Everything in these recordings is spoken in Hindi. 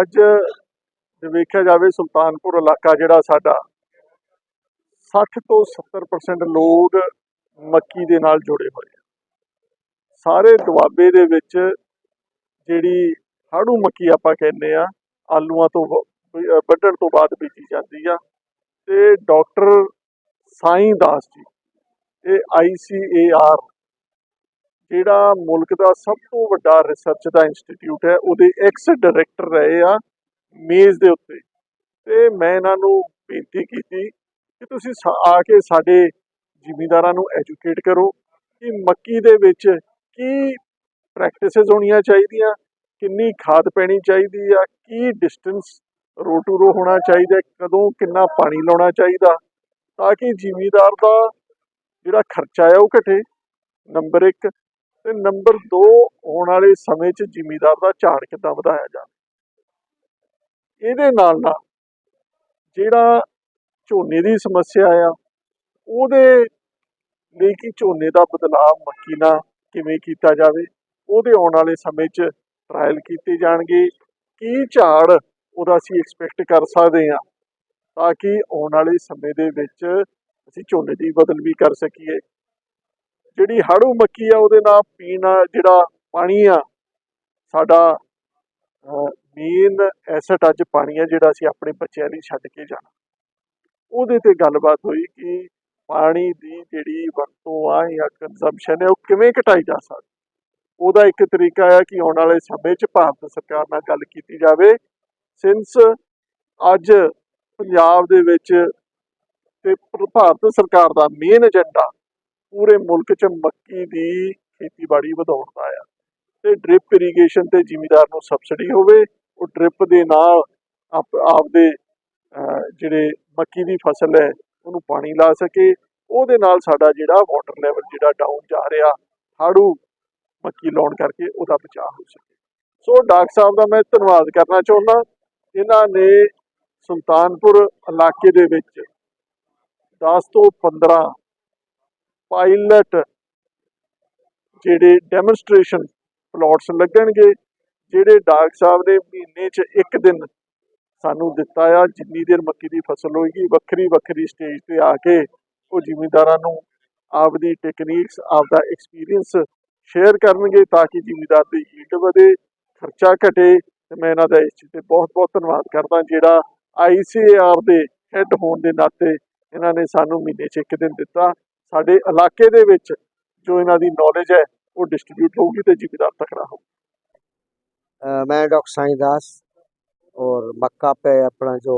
ਅੱਜ ਜੇ ਵੇਖਿਆ ਜਾਵੇ ਸੁਲਤਾਨਪੁਰ ਇਲਾਕਾ ਜਿਹੜਾ ਸਾਡਾ 60 ਤੋਂ 70% ਲੋਕ ਮੱਕੀ ਦੇ ਨਾਲ ਜੁੜੇ ਹੋਏ ਆ। ਸਾਰੇ ਦੁਆਬੇ ਦੇ ਵਿੱਚ ਜਿਹੜੀ ਹਾੜੂ ਮੱਕੀ ਆਪਾਂ ਕਹਿੰਦੇ ਆ, ਆਲੂਆਂ ਤੋਂ ਵੱਢਣ ਤੋਂ ਬਾਅਦ ਬੀਜੀ ਜਾਂਦੀ ਆ। ਤੇ ਡਾਕਟਰ ਸਾਈਂ ਦਾਸ ਜੀ, ਇਹ ICAR ਜਿਹੜਾ ਮੁਲਕ ਦਾ ਸਭ ਤੋਂ ਵੱਡਾ ਰਿਸਰਚ ਦਾ ਇੰਸਟੀਚਿਊਟ ਹੈ, ਉਹਦੇ ਐਕਸ ਡਾਇਰੈਕਟਰ ਰਹੇ ਆ ਮੇਜ਼ ਦੇ ਉੱਤੇ। ਤੇ ਮੈਂ ਇਹਨਾਂ ਨੂੰ ਬੇਨਤੀ ਕੀਤੀ ਕਿ ਤੁਸੀਂ ਸਾ- ਆ ਕੇ ਸਾਡੇ ਜ਼ਿਮੀਂਦਾਰਾਂ ਨੂੰ ਐਜੂਕੇਟ ਕਰੋ ਕਿ ਮੱਕੀ ਦੇ ਵਿੱਚ ਕੀ ਪ੍ਰੈਕਟਿਸਿਸ ਹੋਣੀਆਂ ਚਾਹੀਦੀਆਂ, ਕਿੰਨੀ ਖਾਦ ਪੈਣੀ ਚਾਹੀਦੀ ਆ, ਕੀ ਡਿਸਟੈਂਸ ਰੋ ਟੂ ਰੋ ਹੋਣਾ ਚਾਹੀਦਾ ਕਦੋਂ ਕਿੰਨਾ ਪਾਣੀ ਲਾਉਣਾ ਚਾਹੀਦਾ, ਤਾਂ ਕਿ ਜ਼ਿਮੀਂਦਾਰ ਦਾ ਜਿਹੜਾ ਖਰਚਾ ਹੈ ਉਹ ਘਟੇ। ਨੰਬਰ 1 ਤੇ ਨੰਬਰ 2 ਆਉਣ ਵਾਲੇ ਸਮੇਂ 'ਚ ਜ਼ਿਮੀਦਾਰ ਦਾ ਝਾੜ ਕਿੱਦਾਂ ਵਧਾਇਆ ਜਾਵੇ? ਇਹਦੇ ਨਾਲ ਨਾਲ ਜਿਹੜਾ ਝੋਨੇ ਦੀ ਸਮੱਸਿਆ ਆ, ਉਹਦੇ ਲਈ ਕਿ ਝੋਨੇ ਦਾ ਬਦਲਾਅ ਮੱਕੀ ਨਾਲ ਕਿਵੇਂ ਕੀਤਾ ਜਾਵੇ? ਉਹਦੇ ਆਉਣ ਵਾਲੇ ਸਮੇਂ 'ਚ ਟਰਾਇਲ ਕੀਤੇ ਜਾਣਗੇ। ਕੀ ਝਾੜ ਉਹਦਾ ਅਸੀਂ ਐਕਸਪੈਕਟ ਕਰ ਸਕਦੇ ਹਾਂ ਤਾਂ ਕਿ ਆਉਣ ਵਾਲੇ ਸਮੇਂ ਦੇ ਵਿੱਚ ਅਸੀਂ ਝੋਨੇ ਦੀ ਬਦਲ ਵੀ ਕਰ ਸਕੀਏ। ਜਿਹੜੀ ਹਾੜੂ ਮੱਕੀ ਆ, ਉਹਦੇ ਨਾਲ ਪੀਣਾ ਜਿਹੜਾ ਪਾਣੀ ਆ, ਸਾਡਾ ਮੇਨ ਐਸਟ ਅੱਜ ਪਾਣੀ ਆ, ਜਿਹੜਾ ਅਸੀਂ ਆਪਣੇ ਬੱਚਿਆਂ ਲਈ ਛੱਡ ਕੇ ਜਾਣਾ। ਉਹਦੇ ਤੇ ਗੱਲਬਾਤ ਹੋਈ ਕਿ ਪਾਣੀ ਦੀ ਜਿਹੜੀ ਵਰਤੋਂ ਆ ਜਾਂ ਕੰਜ਼ੰਪਸ਼ਨ ਹੈ ਉਹ ਕਿਵੇਂ ਘਟਾਈ ਜਾ ਸਕਦੀ। ਉਹਦਾ ਇੱਕ ਤਰੀਕਾ ਹੈ ਕਿ ਆਉਣ ਵਾਲੇ ਸਮੇਂ 'ਚ ਭਾਰਤ ਸਰਕਾਰ ਨਾਲ ਗੱਲ ਕੀਤੀ ਜਾਵੇ। ਸਿੰਸ ਅੱਜ ਪੰਜਾਬ ਦੇ ਵਿੱਚ ਤੇ ਭਾਰਤ ਸਰਕਾਰ ਦਾ ਮੇਨ ਏਜੰਡਾ ਪੂਰੇ ਮੁਲਕ 'ਚ ਮੱਕੀ ਦੀ ਖੇਤੀਬਾੜੀ ਵਧਾਉਣ ਦਾ ਆ ਤੇ ਡ੍ਰਿਪ ਇਰੀਗੇਸ਼ਨ ਤੇ ਜ਼ਿਮੀਦਾਰ ਨੂੰ ਸਬਸਿਡੀ ਹੋਵੇ, ਉਹ ਡ੍ਰਿਪ ਦੇ ਨਾਲ ਆਪਦੇ ਜਿਹੜੇ ਮੱਕੀ ਦੀ ਫਸਲ ਹੈ, ਉਹਨੂੰ ਪਾਣੀ ਲਾ ਸਕੇ। ਉਹਦੇ ਨਾਲ ਸਾਡਾ ਜਿਹੜਾ ਵਾਟਰ ਲੈਵਲ ਜਿਹੜਾ ਡਾਊਨ ਜਾ ਰਿਹਾ, ਹਾੜੂ ਮੱਕੀ ਲਾਉਣ ਕਰਕੇ ਉਹਦਾ ਬਚਾਅ ਹੋ ਸਕੇ। ਸੋ ਡਾਕਟਰ ਸਾਹਿਬ ਦਾ ਮੈਂ ਧੰਨਵਾਦ ਕਰਨਾ ਚਾਹੁੰਦਾ। ਇਹਨਾਂ ਨੇ ਸੁਲਤਾਨਪੁਰ ਇਲਾਕੇ ਦੇ ਵਿੱਚ 10 ਤੋਂ 15 ਪਾਇਲਟ ਜਿਹੜੇ ਡੈਮੋਨਸਟ੍ਰੇਸ਼ਨ ਪਲਾਟਸ ਲੱਗਣਗੇ, ਜਿਹੜੇ ਡਾਕਟਰ ਸਾਹਿਬ ਨੇ ਮਹੀਨੇ 'ਚ ਇੱਕ ਦਿਨ ਸਾਨੂੰ ਦਿੱਤਾ ਆ, ਜਿੰਨੀ ਦੇਰ ਮੱਕੀ ਦੀ ਫਸਲ ਹੋਏਗੀ, ਵੱਖਰੀ ਵੱਖਰੀ ਸਟੇਜ ਤੇ ਆ ਕੇ ਉਹ ਜ਼ਿਮੀਂਦਾਰਾਂ ਨੂੰ ਆਪਦੀ ਟੈਕਨੀਕਸ ਆਪਦਾ ਐਕਸਪੀਰੀਅੰਸ ਸ਼ੇਅਰ ਕਰਨਗੇ ਤਾਂ ਕਿ ਜ਼ਿਮੀਂਦਾਰ ਦੀ ਈਲਡ ਵਧੇ, ਖਰਚਾ ਘਟੇ ਤੇ ਮੈਂ ਇਹਨਾਂ ਦਾ ਇਸ ਚੀਜ਼ ਤੇ ਬਹੁਤ ਬਹੁਤ ਧੰਨਵਾਦ ਕਰਦਾ ਜਿਹੜਾ ਆਈਸੀਏਆਰ ਦੇ ਹੈੱਡ ਹੋਣ ਦੇ ਨਾਤੇ ਇਹਨਾਂ ਨੇ ਸਾਨੂੰ ਮਹੀਨੇ 'ਚ ਇੱਕ ਦਿਨ ਦਿੱਤਾ। ਸਾਡੇ ਇਲਾਕੇ ਦੇ ਵਿੱਚ ਜੋ ਇਹਨਾਂ ਦੀ ਨੌਲੇਜ ਹੈ ਉਹ ਡਿਸਟ੍ਰੀਬਿਊਟ ਹੋਊਗੀ ਤੇ ਜ਼ਿਮੀਂਦਾਰ ਤਕੜਾ ਹੋਊ अ, मैं डॉक्टर साईं दास और मक्का पे अपना जो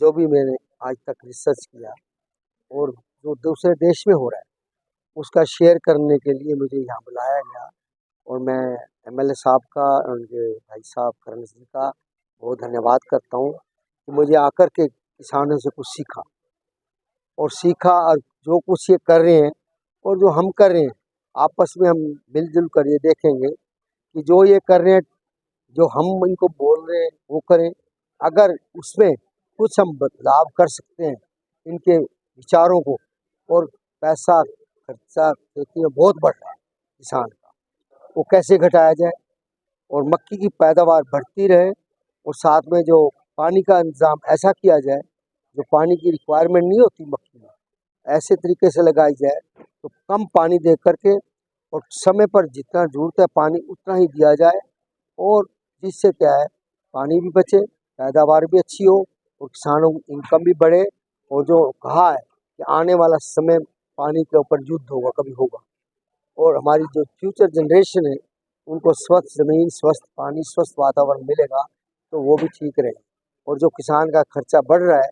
जो भी मैंने आज तक रिसर्च किया और जो दूसरे देश में हो रहा है उसका शेयर करने के लिए मुझे यहाँ बुलाया गया और मैं एमएलए साहब का और उनके भाई साहब करण सिंह का बहुत धन्यवाद करता हूँ कि मुझे आकर के किसानों से कुछ सीखा और सीखा और जो कुछ ये कर रहे हैं और जो हम कर रहे हैं, आपस में हम मिलजुल कर ये देखेंगे कि जो ये कर रहे हैं, जो हम इनको बोल रहे हैं, वो करें। अगर उसमें कुछ हम बदलाव कर सकते हैं इनके विचारों को और पैसा, खर्चा, खेती में बहुत बढ़ रहा है किसान का, वो कैसे घटाया जाए और मक्की की पैदावार बढ़ती रहे और साथ में जो पानी का इंतज़ाम ऐसा किया जाए जो पानी की रिक्वायरमेंट नहीं होती मक्की में, ऐसे तरीके से लगाई जाए तो कम पानी दे करके और समय पर जितना ज़रूरत है पानी उतना ही दिया जाए और जिससे क्या है, पानी भी बचे, पैदावार भी अच्छी हो और किसानों की इनकम भी बढ़े और जो कहा है कि आने वाला समय पानी के ऊपर युद्ध होगा, कभी होगा। और हमारी जो फ्यूचर जनरेशन है, उनको स्वस्थ ज़मीन, स्वस्थ पानी, स्वस्थ वातावरण मिलेगा तो वो भी ठीक रहे और जो किसान का खर्चा बढ़ रहा है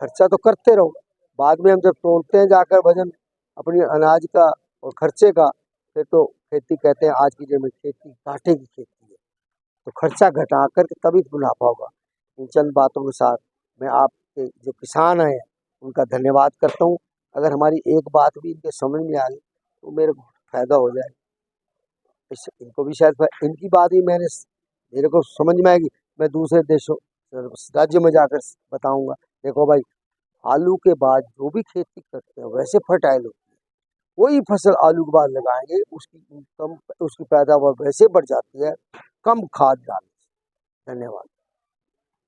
खर्चा तो करते रहो। बाद में हम जब तोड़ते हैं जाकर वज़न अपनी अनाज का और खर्चे का, फिर तो खेती कहते हैं, आज की में खेती घाटे की खेती है। तो खर्चा घटा करके तभी मुनाफा होगा। इन चंद बातों के साथ मैं आपके जो किसान हैं, उनका धन्यवाद करता हूँ। अगर हमारी एक बात भी इनके समझ में आ गई तो मेरे को फ़ायदा हो जाए। इस, इनको भी शायद इनकी बात ही मैंने मेरे को समझ में आएगी। मैं दूसरे देशों, राज्य में जाकर बताऊँगा। देखो भाई आलू के बाद जो भी खेती करते हैं वैसे फर्टाइल होती है। कोई फ़सल आलू के बाद लगाएँगे उसकी इनकम उसकी पैदावार वैसे बढ़ जाती है कम खाद डालने से धन्यवाद।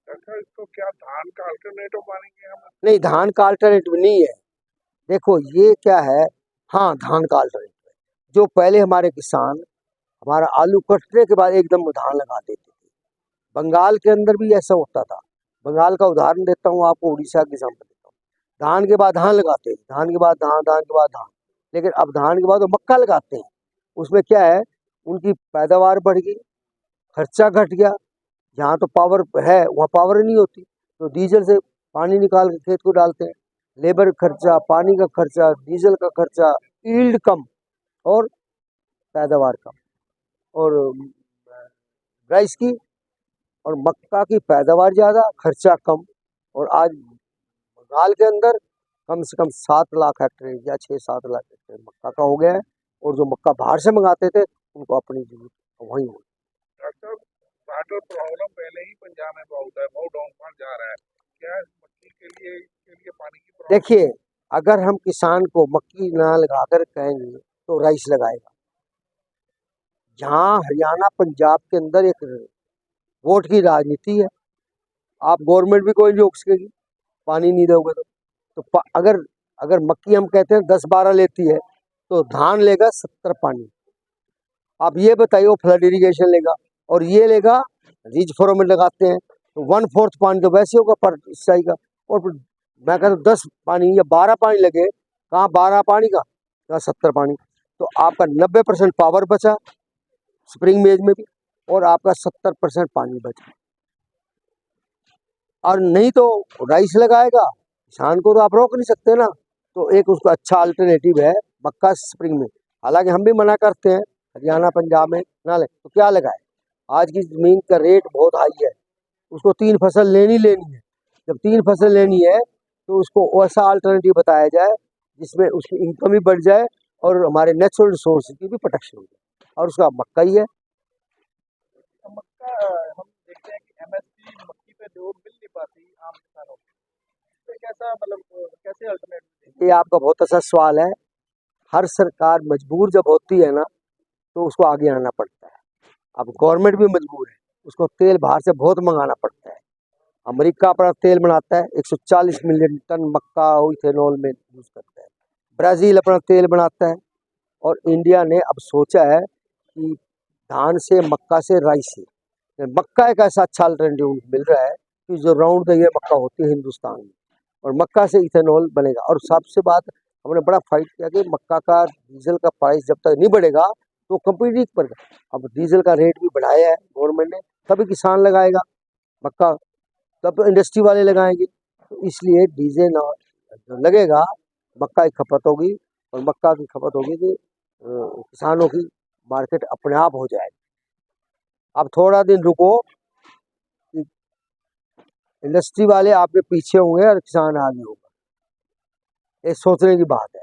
अच्छा इसको क्या धान का अल्टरनेटिव मानेंगे हम? नहीं धान का अल्टरनेटिव नहीं है। देखो ये क्या है? हाँ धान का अल्टरनेटिव है। जो पहले हमारे किसान हमारा आलू कटने के बाद एकदम धान लगा देते थे। बंगाल के अंदर भी ऐसा होता था। बंगाल का उदाहरण देता हूँ, आपको उड़ीसा की एग्ज़ाम्पल देता हूँ। धान के बाद धान लगाते हैं, धान के बाद धान धान के बाद धान। लेकिन अब धान के बाद वो मक्का लगाते हैं। उसमें क्या है, उनकी पैदावार बढ़ गई, खर्चा घट गया। जहाँ तो पावर है, वहाँ पावर नहीं होती। तो डीजल से पानी निकाल के खेत को डालते हैं। लेबर खर्चा, पानी का खर्चा डीजल का खर्चा ईल्ड कम और पैदावार कम। और राइस की और मक्का की पैदावार ज़्यादा खर्चा कम। और आज बंगाल के अंदर कम से कम सात लाख हेक्टेयर या छः सात लाख हेक्टेयर मक्का का हो गया है। और जो मक्का बाहर से मंगाते थे उनको अपनी ज़रूरत वहीं हो डॉक्टर वाटर प्रॉब्लम पहले ही पंजाब में बहुत है बहुत डाउनफॉल जा रहा है। क्या मक्की के लिए के लिए पानी की देखिए अगर हम किसान को मक्की ना लगाकर कहेंगे तो राइस लगाएगा। जहाँ हरियाणा पंजाब के अंदर एक वोट की राजनीति है। आप गवर्नमेंट भी कोई नहीं रोक सकेगी पानी नहीं दोगे तो। तो अगर अगर मक्की हम कहते हैं दस बारह लेती है तो धान लेगा सत्तर पानी। आप ये बताइए, वो फ्लड इरीगेशन लेगा और ये लेगा, रिज फोरो में लगाते हैं तो वन फोर्थ पानी तो वैसे होगा पर सिंचाई का। और मैं कहता हूँ दस पानी या बारह पानी लगे, कहाँ बारह पानी का, कहाँ सत्तर पानी। तो आपका नब्बे परसेंट पावर बचा, स्प्रिंग मेज में भी। और आपका सत्तर परसेंट पानी बचा और नहीं तो राइस लगाएगा, किसान को तो आप रोक नहीं सकते ना। तो एक उसका अच्छा अल्टरनेटिव है मक्का स्प्रिंग में। हालाँकि हम भी मना करते हैं, हरियाणा, पंजाब में ना ले तो क्या लगाए? आज की ज़मीन का रेट बहुत हाई है। उसको तीन फ़सल लेनी लेनी है। जब तीन फ़सल लेनी है तो उसको ऐसा अल्टरनेटिव बताया जाए, जिसमें उसकी इनकम भी बढ़ जाए और हमारे नेचुरल रिसोर्स की भी प्रोटेक्शन हो जाए। और उसका मक्का ही है। हम देखते हैं कि एमएसपी मक्की पे जो मिल नहीं पाती आम किसानों को। कैसा मतलब कैसे अल्टरनेटिव ये आपका बहुत अच्छा सवाल है। हर सरकार मजबूर जब होती है ना तो उसको आगे आना पड़ता है। अब गवर्नमेंट भी मजबूर है, उसको तेल बाहर से बहुत मंगाना पड़ता है। अमेरिका अपना तेल बनाता है 140 मिलियन टन मक्का इथेनॉल में यूज़ करता है। ब्राज़ील अपना तेल बनाता है और इंडिया ने अब सोचा है कि धान से, मक्का से राइस से। मक्का एक ऐसा अच्छा अल्टरनेटिव मिल रहा है कि जो राउंड द ईयर मक्का होती है हिंदुस्तान में। और मक्का से इथेनॉल बनेगा। और सबसे बात हमने बड़ा फाइट किया कि मक्का का डीजल का प्राइस जब तक नहीं बढ़ेगा तो कंपनी नहीं पड़ेगा अब डीजल का रेट भी बढ़ाया है गवर्नमेंट ने तभी किसान लगाएगा मक्का। तब इंडस्ट्री वाले लगाएँगे। तो इसलिए डीजल लगेगा मक्का की खपत होगी। और मक्का की खपत होगी अ, किसानों की मार्केट अपने आप हो जाएगी। अब थोड़ा दिन रुको। इंडस्ट्री वाले आपके पीछे होंगे और किसान आगे होगा। ये सोचने की बात है।